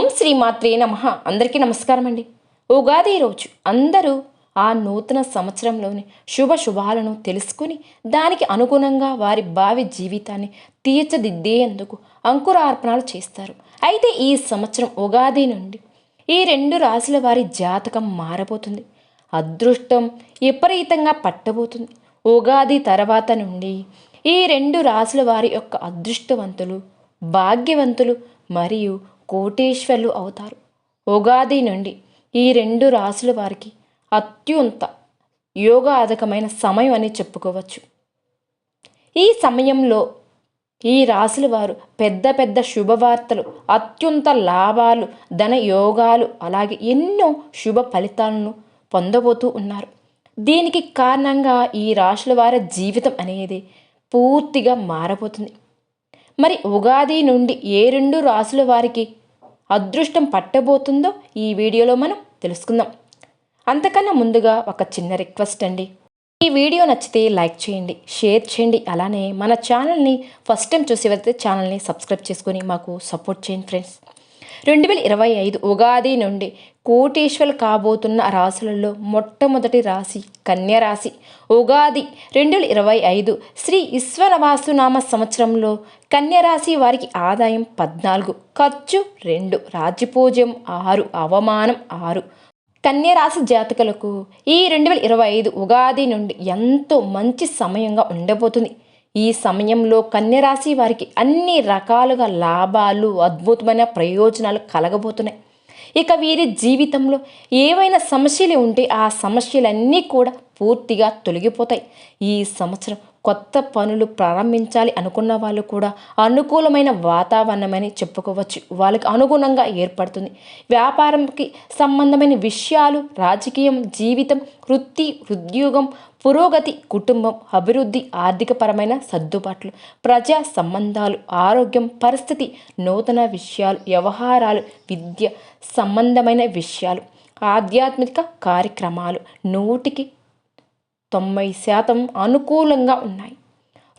ఓం శ్రీమాత్రే నమ. అందరికీ నమస్కారం అండి ఉగాది రోజు అందరూ ఆ నూతన సంవత్సరంలోని శుభ శుభాలను తెలుసుకుని దానికి అనుగుణంగా వారి భావి జీవితాన్ని తీర్చిదిద్దేందుకు అంకురార్పణలు చేస్తారు. అయితే ఈ సంవత్సరం ఉగాది నుండి ఈ రెండు రాశుల వారి జాతకం మారబోతుంది. అదృష్టం విపరీతంగా పట్టబోతుంది. ఉగాది తర్వాత నుండి ఈ రెండు రాశుల వారి యొక్క అదృష్టవంతులు భాగ్యవంతులు మరియు కోటేశ్వర్లు అవుతారు. ఉగాది నుండి ఈ రెండు రాసుల వారికి అత్యంత యోగాధకమైన సమయం అని చెప్పుకోవచ్చు. ఈ సమయంలో ఈ రాసుల వారు పెద్ద పెద్ద శుభవార్తలు అత్యంత లాభాలు ధన యోగాలు అలాగే ఎన్నో శుభ ఫలితాలను పొందబోతూ ఉన్నారు. దీనికి కారణంగా ఈ రాశుల వారి జీవితం అనేది పూర్తిగా మారబోతుంది. మరి ఉగాది నుండి ఏ రెండు రాసుల వారికి అదృష్టం పట్టబోతుందో ఈ వీడియోలో మనం తెలుసుకుందాం. అంతకన్నా ముందుగా ఒక చిన్న రిక్వెస్ట్ అండి. ఈ వీడియో నచ్చితే లైక్ చేయండి షేర్ చేయండి అలానే మన ఛానల్ని ఫస్ట్ టైం చూసి వెళ్తే ఛానల్ని సబ్స్క్రైబ్ చేసుకొని మాకు సపోర్ట్ చేయండి ఫ్రెండ్స్. రెండు వేల ఇరవై ఐదు ఉగాది నుండి కోటేశ్వరులు కాబోతున్న రాశులలో మొట్టమొదటి రాశి కన్య రాశి. ఉగాది రెండు వేల ఇరవై ఐదు శ్రీ ఈశ్వరవాసునామ సంవత్సరంలో కన్యరాశి వారికి ఆదాయం పద్నాలుగు ఖర్చు రెండు రాజ్యపూజ్యం ఆరు అవమానం ఆరు. కన్యరాశి జాతకులకు ఈ రెండు వేల ఇరవై ఐదు ఉగాది నుండి ఎంతో మంచి సమయంగా ఉండబోతుంది. ఈ సమయంలో కన్యరాశి వారికి అన్ని రకాలుగా లాభాలు అద్భుతమైన ప్రయోజనాలు కలగబోతున్నాయి. ఇక వీరి జీవితంలో ఏవైనా సమస్యలు ఉంటే ఆ సమస్యలన్నీ కూడా పూర్తిగా తొలగిపోతాయి. ఈ సంవత్సరం కొత్త పనులు ప్రారంభించాలి అనుకున్న వాళ్ళు కూడా అనుకూలమైన వాతావరణమని చెప్పుకోవచ్చు. వాళ్ళకి అనుగుణంగా ఏర్పడుతుంది. వ్యాపారంకి సంబంధమైన విషయాలు రాజకీయం జీవితం వృత్తి ఉద్యోగం పురోగతి కుటుంబం అభివృద్ధి ఆర్థికపరమైన సర్దుబాట్లు ప్రజా సంబంధాలు ఆరోగ్యం పరిస్థితి నూతన విషయాలు వ్యవహారాలు విద్య సంబంధమైన విషయాలు ఆధ్యాత్మిక కార్యక్రమాలు నూటికి తొంభై శాతం అనుకూలంగా ఉన్నాయి.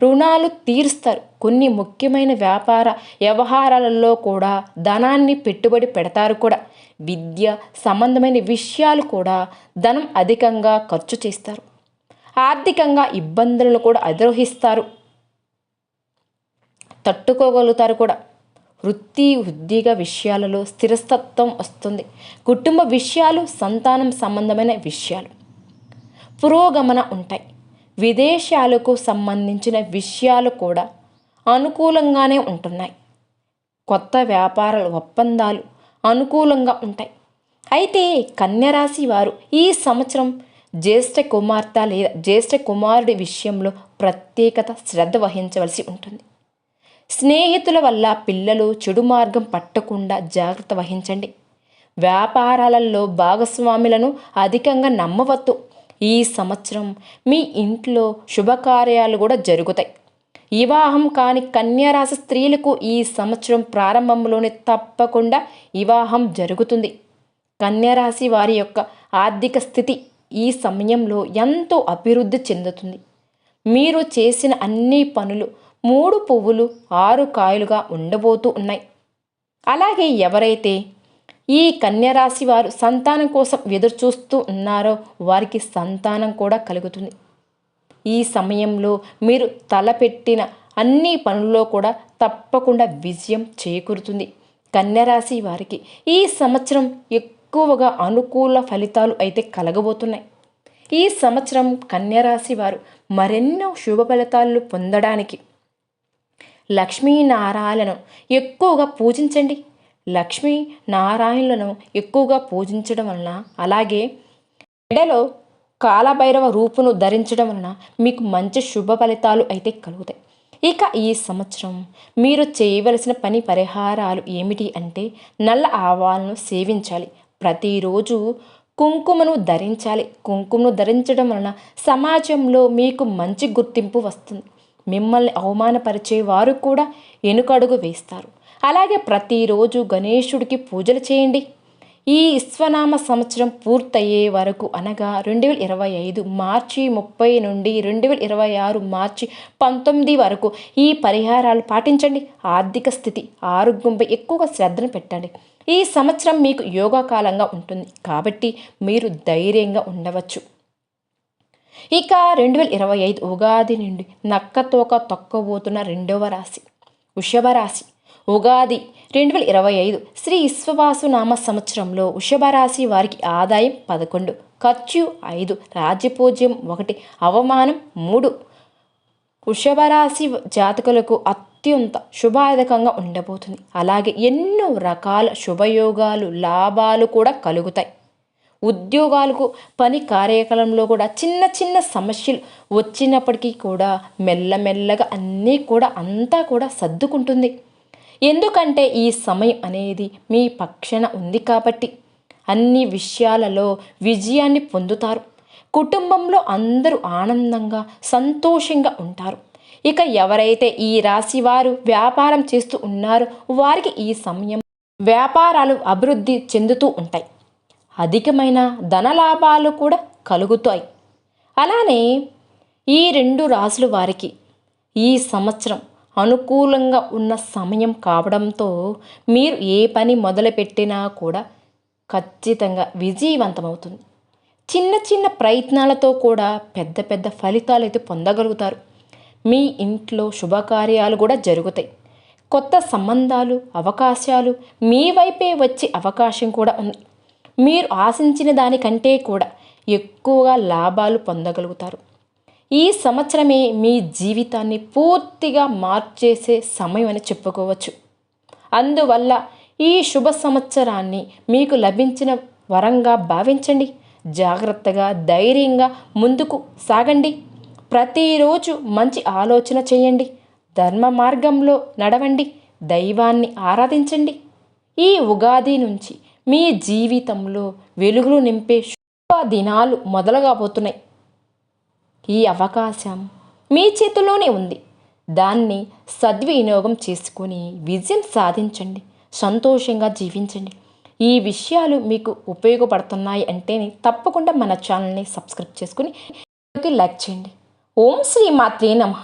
రుణాలు తీరుస్తారు. కొన్ని ముఖ్యమైన వ్యాపార వ్యవహారాలలో కూడా ధనాన్ని పెట్టుబడి పెడతారు కూడా. విద్య సంబంధమైన విషయాలు కూడా ధనం అధికంగా ఖర్చు చేస్తారు. ఆర్థికంగా ఇబ్బందులను కూడా అధిరోహిస్తారు. తట్టుకోగలుగుతారు కూడా. వృత్తి ఉద్యోగ విషయాలలో స్థిరస్తత్వం వస్తుంది. కుటుంబ విషయాలు సంతానం సంబంధమైన విషయాలు. పురోగమన ఉంటాయి. విదేశాలకు సంబంధించిన విషయాలు కూడా అనుకూలంగానే ఉంటున్నాయి. కొత్త వ్యాపారాల ఒప్పందాలు అనుకూలంగా ఉంటాయి. అయితే కన్యరాశి వారు ఈ సంవత్సరం జ్యేష్ఠ కుమార్తె లేదా జ్యేష్ఠ కుమారుడి విషయంలో ప్రత్యేకత శ్రద్ధ వహించవలసి ఉంటుంది. స్నేహితుల వల్ల పిల్లలు చెడు మార్గం పట్టకుండా జాగ్రత్త వహించండి. వ్యాపారాలలో భాగస్వాములను అధికంగా నమ్మవద్దు. ఈ సంవత్సరం మీ ఇంట్లో శుభకార్యాలు కూడా జరుగుతాయి. వివాహం కాని కన్యారాశి స్త్రీలకు ఈ సంవత్సరం ప్రారంభంలోనే తప్పకుండా వివాహం జరుగుతుంది. కన్యారాశి వారి యొక్క ఆర్థిక స్థితి ఈ సమయంలో ఎంతో అభివృద్ధి చెందుతుంది. మీరు చేసిన అన్ని పనులు మూడు పువ్వులు ఆరు కాయలుగా ఉండబోతూ ఉన్నాయి. అలాగే ఎవరైతే ఈ కన్యరాశి వారు సంతానం కోసం ఎదురు చూస్తూ ఉన్నారో వారికి సంతానం కూడా కలుగుతుంది. ఈ సమయంలో మీరు తలపెట్టిన అన్ని పనుల్లో కూడా తప్పకుండా విజయం చేకూరుతుంది. కన్యరాశి వారికి ఈ సంవత్సరం ఎక్కువగా అనుకూల ఫలితాలు అయితే కలగబోతున్నాయి. ఈ సంవత్సరం కన్యరాశి వారు మరెన్నో శుభ ఫలితాలు పొందడానికి లక్ష్మీనారాయణను ఎక్కువగా పూజించండి. లక్ష్మీ నారాయణులను ఎక్కువగా పూజించడం వలన అలాగే ఎడలో కాలభైరవ రూపును ధరించడం వలన మీకు మంచి శుభ ఫలితాలు అయితే కలుగుతాయి. ఇక ఈ సంవత్సరం మీరు చేయవలసిన పని పరిహారాలు ఏమిటి అంటే నల్ల ఆవాలను సేవించాలి. ప్రతిరోజు కుంకుమను ధరించాలి. కుంకుమను ధరించడం వలన సమాజంలో మీకు మంచి గుర్తింపు వస్తుంది. మిమ్మల్ని అవమానపరిచే వారు కూడా వెనుకడుగు వేస్తారు. అలాగే ప్రతిరోజు గణేశుడికి పూజలు చేయండి. ఈ విశ్వనామ సంవత్సరం పూర్తయ్యే వరకు అనగా రెండు వేల ఇరవై ఐదు మార్చి ముప్పై నుండి రెండు వేల ఇరవై ఆరు మార్చి పంతొమ్మిది వరకు ఈ పరిహారాలు పాటించండి. ఆర్థిక స్థితి ఆరోగ్యంపై ఎక్కువగా శ్రద్ధను పెట్టండి. ఈ సంవత్సరం మీకు యోగా కాలంగా ఉంటుంది కాబట్టి మీరు ధైర్యంగా ఉండవచ్చు. ఇక రెండు వేల ఇరవై ఐదు ఉగాది నుండి నక్కతోక తొక్కబోతున్న రెండవ రాశి వృషభ రాశి. ఉగాది రెండు వేల ఇరవై ఐదు శ్రీ విశ్వవాసు నామ సంవత్సరంలో వృషభరాశి వారికి ఆదాయం పదకొండు ఖర్చు ఐదు రాజ్యపూజ్యం ఒకటి అవమానం మూడు. వృషభరాశి జాతకులకు అత్యంత శుభాయుధకంగా ఉండబోతుంది. అలాగే ఎన్నో రకాల శుభయోగాలు లాభాలు కూడా కలుగుతాయి. ఉద్యోగాలకు పని కార్యకలాపంలో కూడా చిన్న చిన్న సమస్యలు వచ్చినప్పటికీ కూడా మెల్లమెల్లగా అన్నీ కూడా అంతా కూడా సర్దుకుంటుంది. ఎందుకంటే ఈ సమయం అనేది మీ పక్షాన ఉంది కాబట్టి. అన్ని విషయాలలో విజయాన్ని పొందుతారు. కుటుంబంలో అందరూ ఆనందంగా సంతోషంగా ఉంటారు. ఇక ఎవరైతే ఈ రాశి వారు వ్యాపారం చేస్తూ ఉన్నారో వారికి ఈ సమయం వ్యాపారాలు అభివృద్ధి చెందుతూ ఉంటాయి. అధికమైన ధనలాభాలు కూడా కలుగుతాయి. అలానే ఈ రెండు రాసులు వారికి ఈ సంవత్సరం అనుకూలంగా ఉన్న సమయం కావడంతో మీరు ఏ పని మొదలుపెట్టినా కూడా ఖచ్చితంగా విజయవంతమవుతుంది. చిన్న చిన్న ప్రయత్నాలతో కూడా పెద్ద పెద్ద ఫలితాలు అయితే పొందగలుగుతారు. మీ ఇంట్లో శుభకార్యాలు కూడా జరుగుతాయి. కొత్త సంబంధాలు అవకాశాలు మీ వైపే వచ్చే అవకాశం కూడా ఉంది. మీరు ఆశించిన దానికంటే కూడా ఎక్కువగా లాభాలు పొందగలుగుతారు. ఈ సంవత్సరమే మీ జీవితాన్ని పూర్తిగా మార్చేసే సమయం అని చెప్పుకోవచ్చు. అందువల్ల ఈ శుభ సంవత్సరాన్ని మీకు లభించిన వరంగా భావించండి. జాగ్రత్తగా ధైర్యంగా ముందుకు సాగండి. ప్రతిరోజు మంచి ఆలోచన చేయండి. ధర్మ మార్గంలో నడవండి. దైవాన్ని ఆరాధించండి. ఈ ఉగాది నుంచి మీ జీవితంలో వెలుగులు నింపే శుభ దినాలు మొదలుగాబోతున్నాయి ఈ అవకాశం మీ చేతిలోనే ఉంది. దాన్ని సద్వినియోగం చేసుకొని విజయం సాధించండి. సంతోషంగా జీవించండి. ఈ విషయాలు మీకు ఉపయోగపడుతున్నాయి అంటే తప్పకుండా మన ఛానల్ని సబ్స్క్రైబ్ చేసుకుని లైక్ చేయండి. ఓం శ్రీ మాత్రే నమః.